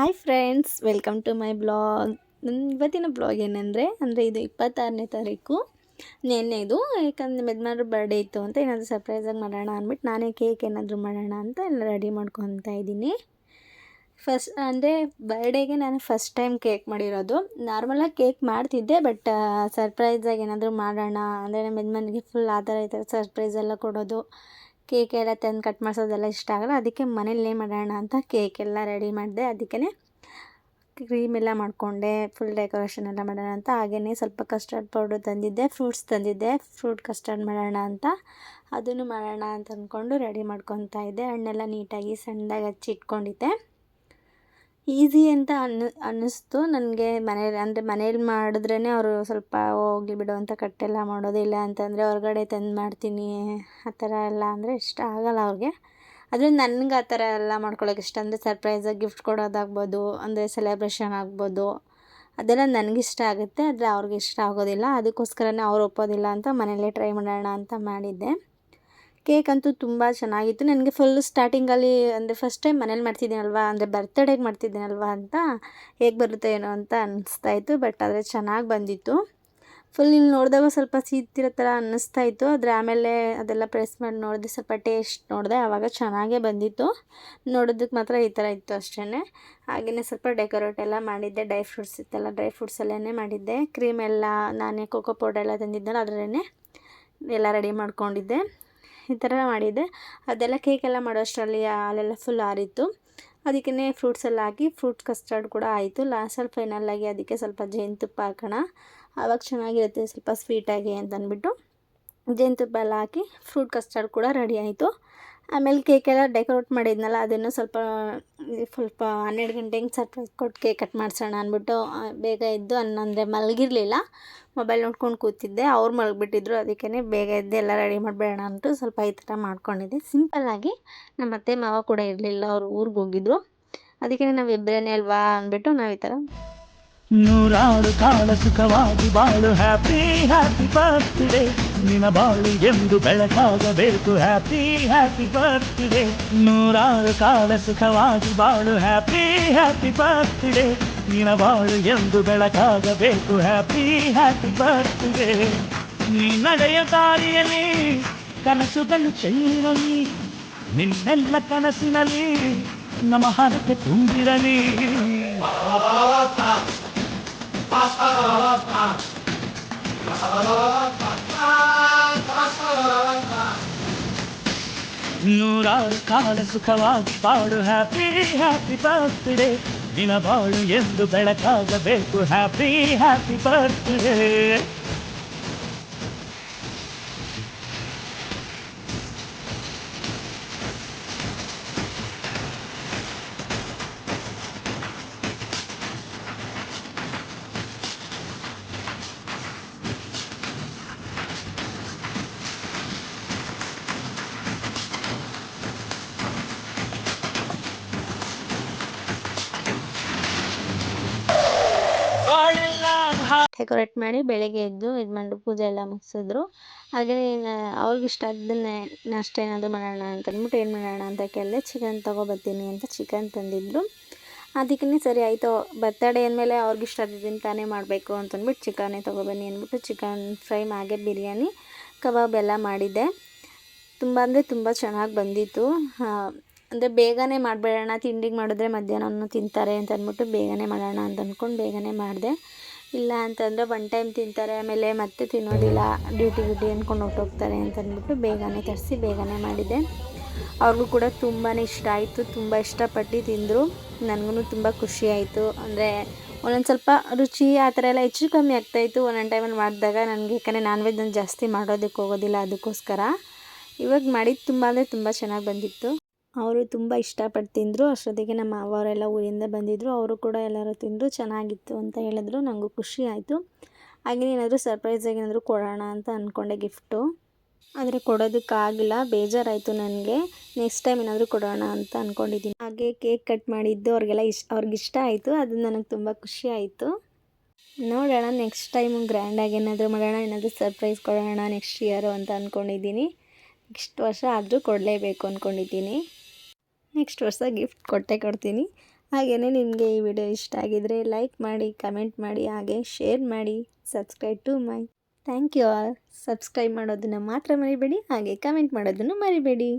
Hi friends, welcome to my blog. ನನ್ನ ಇವತ್ತಿನ blog ಏನಂದರೆ, ಅಂದರೆ ಇದು ಇಪ್ಪತ್ತಾರನೇ ತಾರೀಕು. ನೆನ್ನೆದು ಯಾಕಂದರೆ ಮೆದ್ಮಾರು ಬರ್ಡೇ ಇತ್ತು ಅಂತ ಏನಾದರೂ ಸರ್ಪ್ರೈಸಾಗಿ ಮಾಡೋಣ ಅಂದ್ಬಿಟ್ಟು ನಾನೇ ಕೇಕ್ ಏನಾದರೂ ಮಾಡೋಣ ಅಂತ ಎಲ್ಲ ರೆಡಿ ಮಾಡ್ಕೊತಾ ಇದ್ದೀನಿ. ಫಸ್ಟ್ ಅಂದರೆ ಬರ್ಡೇಗೆ ನಾನು ಫಸ್ಟ್ ಟೈಮ್ ಕೇಕ್ ಮಾಡಿರೋದು. ನಾರ್ಮಲಾಗಿ ಕೇಕ್ ಮಾಡ್ತಿದ್ದೆ ಬಟ್ ಸರ್ಪ್ರೈಸಾಗಿ ಏನಾದರೂ ಮಾಡೋಣ. ಅಂದರೆ ನಮ್ಮ ಯಜಮಾನಿಗೆ ಫುಲ್ ಆ ಥರ ಈ ಥರ ಸರ್ಪ್ರೈಸ್ ಎಲ್ಲ ಕೊಡೋದು. ಕೇಕ್ ಎಲ್ಲ ತಂದು ಕಟ್ ಮಾಡಿಸೋದೆಲ್ಲ ಇಷ್ಟ ಆಗಲ್ಲ, ಅದಕ್ಕೆ ಮನೇಲೇ ಮಾಡೋಣ ಅಂತ ಕೇಕ್ ಎಲ್ಲ ರೆಡಿ ಮಾಡಿದೆ. ಅದಕ್ಕೇ ಕ್ರೀಮ್ ಎಲ್ಲ ಮಾಡಿಕೊಂಡೆ ಫುಲ್ ಡೆಕೋರೇಷನ್ ಎಲ್ಲ ಮಾಡೋಣ ಅಂತ. ಹಾಗೆಯೇ ಸ್ವಲ್ಪ ಕಸ್ಟರ್ಡ್ ಪೌಡರ್ ತಂದಿದ್ದೆ ಫ್ರೂಟ್ಸ್ ತಂದಿದ್ದೆ. ಫ್ರೂಟ್ ಕಸ್ಟರ್ಡ್ ಮಾಡೋಣ ಅಂತ. ಅದನ್ನು ಮಾಡೋಣ ಅಂತ ಅಂದ್ಕೊಂಡು ರೆಡಿ ಮಾಡ್ಕೊತಾ ಇದ್ದೆ. ಹಣ್ಣೆಲ್ಲ ನೀಟಾಗಿ ಸಣ್ಣದಾಗಿ ಹಚ್ಚಿ ಇಟ್ಕೊಂಡಿದ್ದೆ ಈಸಿ ಅಂತ ಅನ್ನ, ಅನ್ನಿಸ್ತು. ನನಗೆ ಮನೇಲಿ ಅಂದರೆ ಮನೇಲಿ ಮಾಡಿದ್ರೇ ಅವರು ಸ್ವಲ್ಪ ಹೋಗಿ ಬಿಡು ಅಂತ ಕಟ್ಟೆಲ್ಲ ಮಾಡೋದಿಲ್ಲ ಅಂತಂದರೆ ಹೊರಗಡೆ ತಂದು ಮಾಡ್ತೀನಿ, ಆ ಥರ ಎಲ್ಲ ಅಂದರೆ ಇಷ್ಟ ಆಗಲ್ಲ ಅವ್ರಿಗೆ. ಆದರೆ ನನಗೆ ಆ ಥರ ಎಲ್ಲ ಮಾಡ್ಕೊಳ್ಳೋಕೆ ಇಷ್ಟ. ಅಂದರೆ ಸರ್ಪ್ರೈಸಾಗಿ ಗಿಫ್ಟ್ ಕೊಡೋದಾಗ್ಬೋದು, ಅಂದರೆ ಸೆಲೆಬ್ರೇಷನ್ ಆಗ್ಬೋದು, ಅದೆಲ್ಲ ನನಗಿಷ್ಟ ಆಗುತ್ತೆ. ಆದರೆ ಅವ್ರಿಗೆ ಇಷ್ಟ ಆಗೋದಿಲ್ಲ. ಅದಕ್ಕೋಸ್ಕರನೇ ಅವ್ರು ಒಪ್ಪೋದಿಲ್ಲ ಅಂತ ಮನೇಲೆ ಟ್ರೈ ಮಾಡೋಣ ಅಂತ ಮಾಡಿದ್ದೆ. ಕೇಕ್ ಅಂತೂ ತುಂಬ ಚೆನ್ನಾಗಿತ್ತು. ನನಗೆ ಫುಲ್ ಸ್ಟಾರ್ಟಿಂಗಲ್ಲಿ ಅಂದರೆ ಫಸ್ಟ್ ಟೈಮ್ ಮನೇಲಿ ಮಾಡ್ತಿದ್ದೀನಲ್ವಾ, ಅಂದರೆ ಬರ್ತಡೇಗೆ ಮಾಡ್ತಿದ್ದೀನಲ್ವಾ ಅಂತ ಹೇಗೆ ಬರುತ್ತೆ ಏನೋ ಅಂತ ಅನ್ನಿಸ್ತಾ ಇತ್ತು ಬಟ್ ಆದರೆ ಚೆನ್ನಾಗಿ ಬಂದಿತ್ತು. ಫುಲ್ ಇಲ್ಲಿ ನೋಡಿದಾಗ ಸ್ವಲ್ಪ ಸೀತಿರೋ ಥರ ಅನ್ನಿಸ್ತಾ ಇತ್ತು. ಆದರೆ ಆಮೇಲೆ ಅದೆಲ್ಲ ಪ್ರೆಸ್ ಮಾಡಿ ನೋಡಿದೆ, ಸ್ವಲ್ಪ ಟೇಸ್ಟ್ ನೋಡಿದೆ, ಆವಾಗ ಚೆನ್ನಾಗೇ ಬಂದಿತ್ತು. ನೋಡೋದಕ್ಕೆ ಮಾತ್ರ ಈ ಥರ ಇತ್ತು ಅಷ್ಟೇ ಹಾಗೆಯೇ ಸ್ವಲ್ಪ ಡೆಕೋರೇಟ್ ಎಲ್ಲ ಮಾಡಿದ್ದೆ ಡ್ರೈ ಫ್ರೂಟ್ಸ್ ಇತ್ತಲ್ಲ ಡ್ರೈ ಫ್ರೂಟ್ಸ್ ಎಲ್ಲನೇ ಮಾಡಿದ್ದೆ. ಕ್ರೀಮ್ ಎಲ್ಲ, ನಾನೇ ಕೋಕೋ ಪೌಡರ್ ಎಲ್ಲ ತಂದಿದ್ದಲ್ಲ ಅದರಲ್ಲೇ ಎಲ್ಲ ರೆಡಿ ಮಾಡ್ಕೊಂಡಿದ್ದೆ. ಈ ಥರ ಮಾಡಿದ್ದೆ. ಅದೆಲ್ಲ ಕೇಕೆಲ್ಲ ಮಾಡೋ ಅಷ್ಟರಲ್ಲಿ ಹಾಲೆಲ್ಲ ಫುಲ್ ಆರಿತ್ತು. ಅದಕ್ಕೇ ಫ್ರೂಟ್ಸ್ ಎಲ್ಲ ಹಾಕಿ ಫ್ರೂಟ್ ಕಸ್ಟರ್ಡ್ ಕೂಡ ಆಯಿತು. ಲಾಸ್ಟಲ್ಲಿ ಫೈನಲ್ಲಾಗಿ ಅದಕ್ಕೆ ಸ್ವಲ್ಪ ಜೇನುತುಪ್ಪ ಹಾಕೋಣ. ಆವಾಗ ಚೆನ್ನಾಗಿರುತ್ತೆ, ಸ್ವಲ್ಪ ಸ್ವೀಟಾಗಿ ಅಂತಂದ್ಬಿಟ್ಟು ಜೇನುತುಪ್ಪ ಎಲ್ಲ ಹಾಕಿ ಫ್ರೂಟ್ ಕಸ್ಟರ್ಡ್ ಕೂಡ ರೆಡಿ ಆಯಿತು. ಆಮೇಲೆ ಕೇಕೆಲ್ಲ ಡೆಕೋರೇಟ್ ಮಾಡಿದ್ನಲ್ಲ, ಅದನ್ನು ಸ್ವಲ್ಪ ಸ್ವಲ್ಪ ಹನ್ನೆರಡು ಗಂಟೆಗೆ ಸರ್ಪ್ರೈಸ್ ಕೊಟ್ಟು ಕೇಕ್ ಕಟ್ ಮಾಡಿಸೋಣ ಅಂದ್ಬಿಟ್ಟು ಬೇಗ ಎದ್ದು ಅನ್ನಂದರೆ ಮಲಗಿರಲಿಲ್ಲ. ಮೊಬೈಲ್ ನೋಡ್ಕೊಂಡು ಕೂತಿದ್ದೆ, ಅವ್ರು ಮಲಗಿಬಿಟ್ಟಿದ್ರು ಅದಕ್ಕೇ ಬೇಗ ಎದ್ದು ಎಲ್ಲ ರೆಡಿ ಮಾಡಬೇಡ ಅಂತೂ ಸ್ವಲ್ಪ ಈ ಥರ ಮಾಡ್ಕೊಂಡಿದ್ದೆ. ಸಿಂಪಲ್ಲಾಗಿ ನಮ್ಮ ಅತ್ತೆ ಮಾವ ಕೂಡ ಇರಲಿಲ್ಲ, ಅವ್ರು ಊರಿಗೆ ಹೋಗಿದ್ರು. ಅದಕ್ಕೆ ನಾವು ಇಬ್ಬರೇನೆ ಅಲ್ವಾ ಅಂದ್ಬಿಟ್ಟು ನಾವು ಈ ಥರ ನೂರಾರು ಕಾಲ ಸುಖವಾಗಿ ಬಾಳು ಹ್ಯಾಪಿ ಹ್ಯಾಪಿ ಬರ್ತ್ಡೇ ನಿನ್ನ ಬಾಳು ಎಂದು ಬೆಳಕಾಗಬೇಕು. ಹ್ಯಾಪಿ ಹ್ಯಾಪಿ ಬರ್ತಿದೆ ನೂರಾರು ಕಾಲ ಸುಖವಾಗಿ ಬಾಳು. ಹ್ಯಾಪಿ ಹ್ಯಾಪಿ ಬರ್ತಿದೆ ನಿನ್ನ ಬಾಳು ಎಂದು ಬೆಳಕಾಗಬೇಕು. ಹ್ಯಾಪಿ ಹ್ಯಾಪಿ ಬರ್ತಿದೆ ನಡೆಯ ದಾರಿಯಲ್ಲಿ ಕನಸುಗಳು ಚೆಲ್ಲಿರಲಿ ನಿನ್ನೆಲ್ಲ ಕನಸಿನಲ್ಲಿ ನಮ್ಮ ಹರಕೆ ತುಂಬಿರಲಿ. ನೂರಾರು ಕಾಲ ಸುಖವಾಗಿ ಬಾಳು ಹ್ಯಾಪಿ ಹ್ಯಾಪಿ ಬರ್ತ್ಡೇ ದಿನ ಬಾಳು ಎಂದು ಬೆಳಕಾಗಬೇಕು. ಹ್ಯಾಪಿ ಹ್ಯಾಪಿ ಬರ್ತ್ಡೇ ಡೆಕೋರೇಟ್ ಮಾಡಿ ಬೆಳಗ್ಗೆ ಎದ್ದು ಇದು ಮಾಡಿ ಪೂಜೆ ಎಲ್ಲ ಮುಗಿಸಿದ್ರು. ಹಾಗೆ ಅವ್ರಿಗೆ ಇಷ್ಟ ಅದನ್ನೇ ನಾಷ್ಟ ಏನಾದರೂ ಮಾಡೋಣ ಅಂತ ಅಂದ್ಬಿಟ್ಟು ಏನು ಮಾಡೋಣ ಅಂತ ಕೇಳಿದೆ, ಚಿಕನ್ ತೊಗೊಬರ್ತೀನಿ ಅಂತ ಚಿಕನ್ ತಂದಿದ್ದರು ಅದಕ್ಕೇ ಸರಿ ಆಯಿತು, ಬರ್ತಡೇ ಅಂದಮೇಲೆ ಅವ್ರಿಗೆ ಇಷ್ಟ ಆದಿದ್ದೀನಿ ತಾನೇ ಮಾಡಬೇಕು ಅಂತಂದ್ಬಿಟ್ಟು ಚಿಕನ್ನೇ ತೊಗೊಬನ್ನಿ ಅಂದ್ಬಿಟ್ಟು ಚಿಕನ್ ಫ್ರೈ ಮಾಗೆ ಬಿರಿಯಾನಿ, ಕಬಾಬ್ ಎಲ್ಲ ಮಾಡಿದ್ದೆ. ತುಂಬ ಅಂದರೆ ತುಂಬ ಚೆನ್ನಾಗಿ ಬಂದಿತ್ತು. ಅಂದರೆ ಬೇಗನೆ ಮಾಡಬೇಡೋಣ, ತಿಂಡಿಗೆ ಮಾಡಿದ್ರೆ ಮಧ್ಯಾಹ್ನ ತಿಂತಾರೆ ಅಂತ ಅಂದ್ಬಿಟ್ಟು ಬೇಗನೆ ಮಾಡೋಣ ಅಂತ ಅಂದ್ಕೊಂಡು ಬೇಗನೆ ಮಾಡಿದೆ. ಇಲ್ಲ ಅಂತಂದರೆ ಒನ್ ಟೈಮ್ ತಿಂತಾರೆ, ಆಮೇಲೆ ಮತ್ತೆ ತಿನ್ನೋದಿಲ್ಲ ಡ್ಯೂಟಿ ಡ್ಯೂಟಿ ಅಂದ್ಕೊಂಡು ಹೊರ್ಟೋಗ್ತಾರೆ ಅಂತ ಅಂದ್ಬಿಟ್ಟು ಬೇಗನೆ ತರಿಸಿ ಬೇಗನೆ ಮಾಡಿದ್ದೆ ಅವ್ರಿಗೂ ಕೂಡ ತುಂಬಾ ಇಷ್ಟ ಆಯಿತು, ತುಂಬ ಇಷ್ಟಪಟ್ಟು ತಿಂದರು. ನನಗೂ ತುಂಬ ಖುಷಿ ಆಯಿತು. ಅಂದರೆ ಒಂದೊಂದು ಸ್ವಲ್ಪ ರುಚಿ ಆ ಥರ ಎಲ್ಲ ಹೆಚ್ಚು ಕಮ್ಮಿ ಆಗ್ತಾಯಿತ್ತು ಒಂದೊಂದು ಟೈಮಲ್ಲಿ ಮಾಡಿದಾಗ ನನಗೆ, ಯಾಕಂದರೆ ನಾನ್ ವೆಜ್ ಜಾಸ್ತಿ ಮಾಡೋದಕ್ಕೆ ಹೋಗೋದಿಲ್ಲ, ಅದಕ್ಕೋಸ್ಕರ. ಇವಾಗ ಮಾಡಿದ್ದು ತುಂಬ ಅಂದರೆ ತುಂಬ ಚೆನ್ನಾಗಿ ಬಂದಿತ್ತು. ಅವರು ತುಂಬ ಇಷ್ಟಪಟ್ಟು ತಿಂದರು ಅಷ್ಟೊತ್ತಿಗೆ ನಮ್ಮ ಅವರೆಲ್ಲ ಊರಿಂದ ಬಂದಿದ್ದರು ಅವರು ಕೂಡ ಎಲ್ಲರೂ ತಿಂದರು. ಚೆನ್ನಾಗಿತ್ತು ಅಂತ ಹೇಳಿದ್ರು. ನನಗೂ ಖುಷಿ ಆಯಿತು. ಹಾಗೆ ಏನಾದರೂ ಸರ್ಪ್ರೈಸಾಗಿ ಏನಾದರೂ ಕೊಡೋಣ ಅಂತ ಅಂದ್ಕೊಂಡೆ ಗಿಫ್ಟು ಆದರೆ ಕೊಡೋದಕ್ಕಾಗಿಲ್ಲ. ಬೇಜಾರಾಯಿತು ನನಗೆ. ನೆಕ್ಸ್ಟ್ ಟೈಮ್ ಏನಾದರೂ ಕೊಡೋಣ ಅಂತ ಅಂದ್ಕೊಂಡಿದ್ದೀನಿ ಹಾಗೆ ಕೇಕ್ ಕಟ್ ಮಾಡಿದ್ದು ಅವ್ರಿಗೆಲ್ಲ ಇಷ್ಟ ಅವ್ರಿಗೆ ಇಷ್ಟ ಆಯಿತು. ಅದು ನನಗೆ ತುಂಬ ಖುಷಿ ಆಯಿತು. ನೋಡೋಣ ನೆಕ್ಸ್ಟ್ ಟೈಮ್ ಗ್ರ್ಯಾಂಡಾಗಿ ಏನಾದರೂ ಮಾಡೋಣ, ಏನಾದರೂ ಸರ್ಪ್ರೈಸ್ ಕೊಡೋಣ ನೆಕ್ಸ್ಟ್ ಇಯರು ಅಂತ ಅಂದ್ಕೊಂಡಿದ್ದೀನಿ ನೆಕ್ಸ್ಟ್ ವರ್ಷ ಆದರೂ ಕೊಡಲೇಬೇಕು ಅಂದ್ಕೊಂಡಿದ್ದೀನಿ ನೆಕ್ಸ್ಟ್ ವರ್ಷ ಗಿಫ್ಟ್ ಕೊಟ್ಟೇ ಕೊಡ್ತೀನಿ. ಹಾಗೆಯೇ ನಿಮಗೆ ಈ ವಿಡಿಯೋ ಇಷ್ಟ ಆಗಿದರೆ ಲೈಕ್ ಮಾಡಿ, ಕಮೆಂಟ್ ಮಾಡಿ, ಹಾಗೆ ಶೇರ್ ಮಾಡಿ, subscribe to my thank you all. Subscribe ಮಾಡೋದನ್ನು ಮಾತ್ರ ಮರಿಬೇಡಿ, ಹಾಗೆ ಕಮೆಂಟ್ ಮಾಡೋದನ್ನು ಮರಿಬೇಡಿ.